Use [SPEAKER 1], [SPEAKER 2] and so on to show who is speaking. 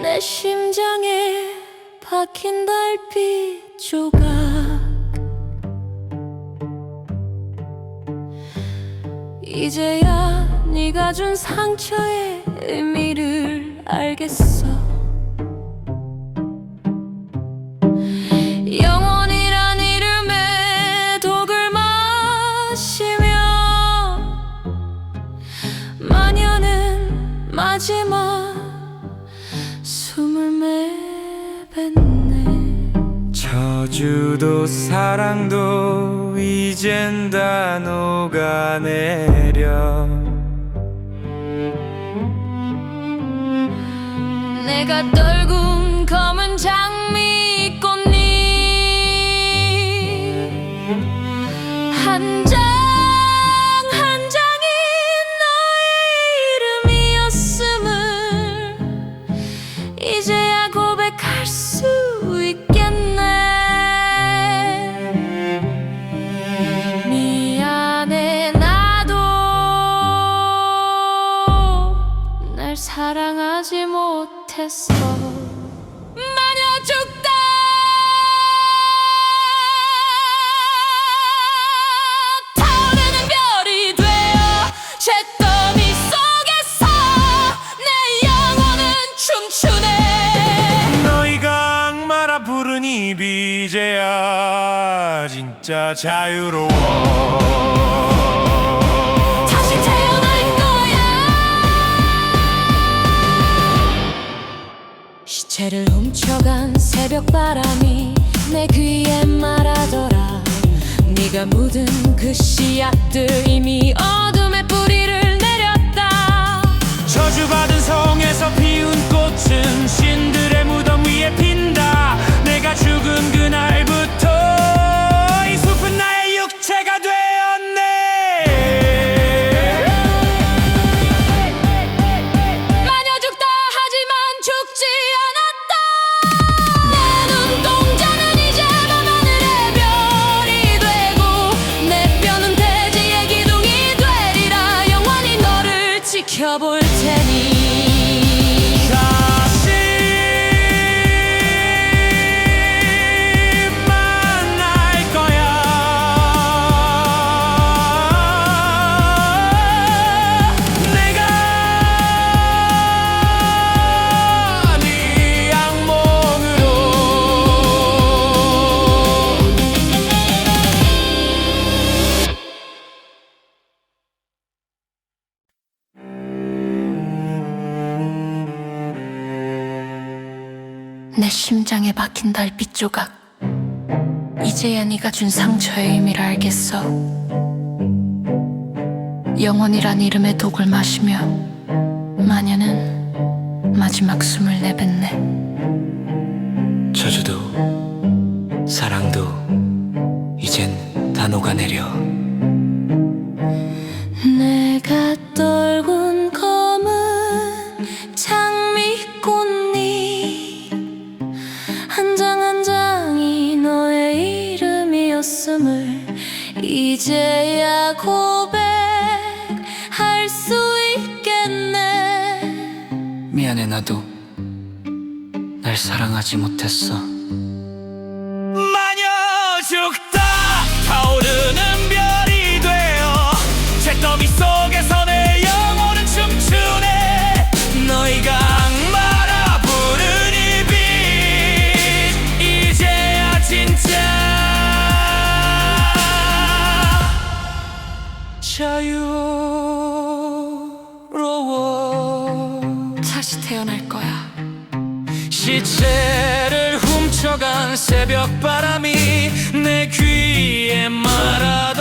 [SPEAKER 1] 내 심장에 박힌 달빛 조각. 이제야 네가 준 상처의 의미를 알겠어. 영원
[SPEAKER 2] 저주도 사랑도 이젠 다 녹아내려.
[SPEAKER 1] 내가 떨군 검은 장미꽃잎. 한장 사랑하지 못했어. 마녀 죽다. 타오르는 별이 되어 잿더미 속에서 내 영혼은 춤추네
[SPEAKER 2] 너희가 악마라 부른 입이 이제야 진짜 자유로워
[SPEAKER 1] 시체를 훔쳐간 새벽 바람이 내 귀에 말하더라. 네가 묻은 그 씨앗들 이미 어둠 내 심장에 박힌 달빛 조각. 이제야 네가 준 상처의 의미를 알겠어. 영원이란 이름의 독을 마시며 마녀는 마지막 숨을 내뱉네.
[SPEAKER 3] 저주도 사랑도 이젠 다 녹아내려
[SPEAKER 1] 이름이었음을 이제야 고백할 수 있겠네.
[SPEAKER 3] 미안해 나도. 날 사랑하지 못했어
[SPEAKER 2] 자유로워.
[SPEAKER 1] 다시 태어날 거야.
[SPEAKER 2] 시체를 훔쳐간 새벽 바람이 내 귀에 말하